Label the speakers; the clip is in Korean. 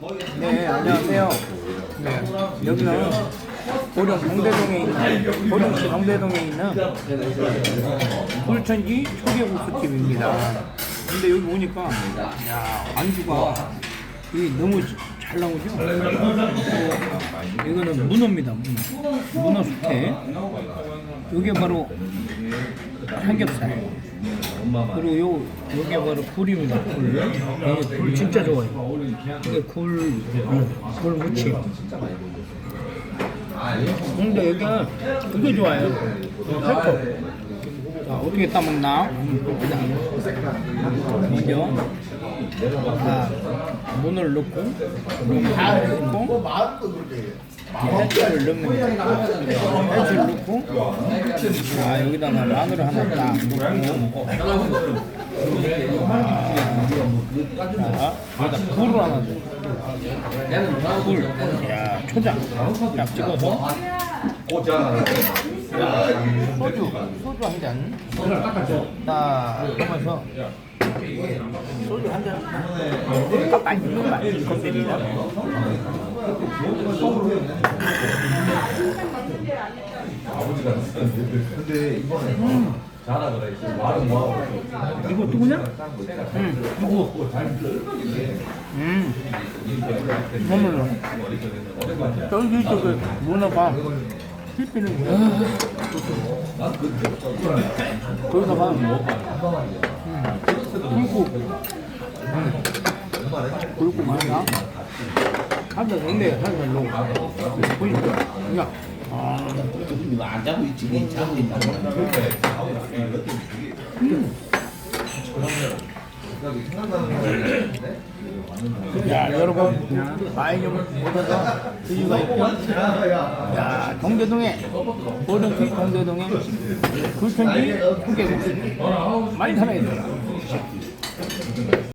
Speaker 1: 네, 안녕하세요. 네, 여기는 보령 동대동에 있는, 보령시 동대동에 있는 굴천지 초계국수집입니다. 근데 여기 오니까, 야, 안주가 이 너무 잘 나오죠? 이거는 문어입니다, 문어. 문어 숙회. 이게 바로 삼겹살. 그리고 요, 요게 바로 굴입니다, 굴. 이게 굴 진짜 좋아요. 이게 굴, 어, 굴 무침. 근데 여기가 그게 좋아요. 헬퍼. 자, 어떻게 따먹나? 먼저, 자, 문을 넣고, 다 넣고, 해초를 넣는 거예요. 해초를 넣고, 자, 여기다가 마늘 하나 딱 넣고, 자, 여기다 굴을 하나 넣어. 굴, 야, 초장 딱 찍어서, 소주, 소주 한 잔, 딱 하면서, 이거 누구냐? 응. 누구? 음. 너무 저기 저기 문어가 씹히는 거. 거기다가 음. 음. 굴국 많아. 한잔 냉내 한잔 넣어. 보이니까. 야. 아.
Speaker 2: 안 잡고 있지, 잡고 있다.
Speaker 1: 야 여러분 많이 좀 오셔서 드시고? 야 동대동에 보령시 동대동에 굴천지 후계국 많이 살아야 돼요